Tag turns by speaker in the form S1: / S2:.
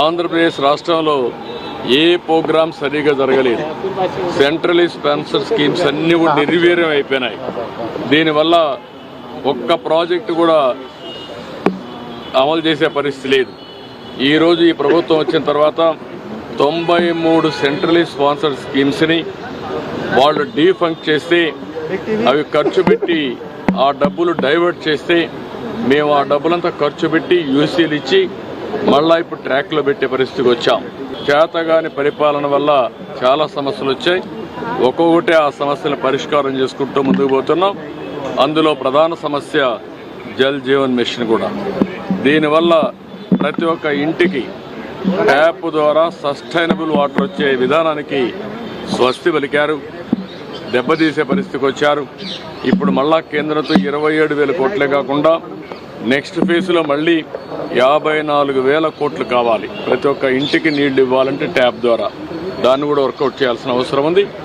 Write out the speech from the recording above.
S1: ఆంధ్రప్రదేశ్ రాష్ట్రంలో ఏ ప్రోగ్రామ్ సరిగా జరగలేదు. సెంట్రలీ స్పాన్సర్ స్కీమ్స్ అన్నీ కూడా నిర్వీర్యం అయిపోయినాయి. దీనివల్ల ఒక్క ప్రాజెక్టు కూడా అమలు చేసే పరిస్థితి లేదు. ఈరోజు ఈ ప్రభుత్వం వచ్చిన తర్వాత తొంభై మూడు సెంట్రలీ స్పాన్సర్ స్కీమ్స్ని వాళ్ళు డీఫంక్ చేస్తే అవి ఖర్చు పెట్టి ఆ డబ్బులు డైవర్ట్ చేస్తే మేము ఆ డబ్బులంతా ఖర్చు పెట్టి యూసీలు ఇచ్చి మళ్ళా ఇప్పుడు ట్రాక్లో పెట్టే పరిస్థితికి వచ్చాం. చేతగాని పరిపాలన వల్ల చాలా సమస్యలు వచ్చాయి. ఒక్కొక్కటి ఆ సమస్యలను పరిష్కారం చేసుకుంటూ ముందుకు పోతున్నాం. అందులో ప్రధాన సమస్య జల్ జీవన్ మిషన్ కూడా. దీనివల్ల ప్రతి ఒక్క ఇంటికి ట్యాప్ ద్వారా సస్టైనబుల్ వాటర్ వచ్చే విధానానికి స్వస్తి పలికారు. దెబ్బతీసే పరిస్థితికి వచ్చారు. ఇప్పుడు మళ్ళా కేంద్రంతో ఇరవై ఏడు వేల కోట్లే కాకుండా నెక్స్ట్ ఫేజ్లో మళ్ళీ యాభై నాలుగు వేల కోట్లు కావాలి. ప్రతి ఒక్క ఇంటికి నీళ్ళు ఇవ్వాలంటే ట్యాప్ ద్వారా. దాన్ని కూడా వర్కౌట్ చేయాల్సిన అవసరం ఉంది.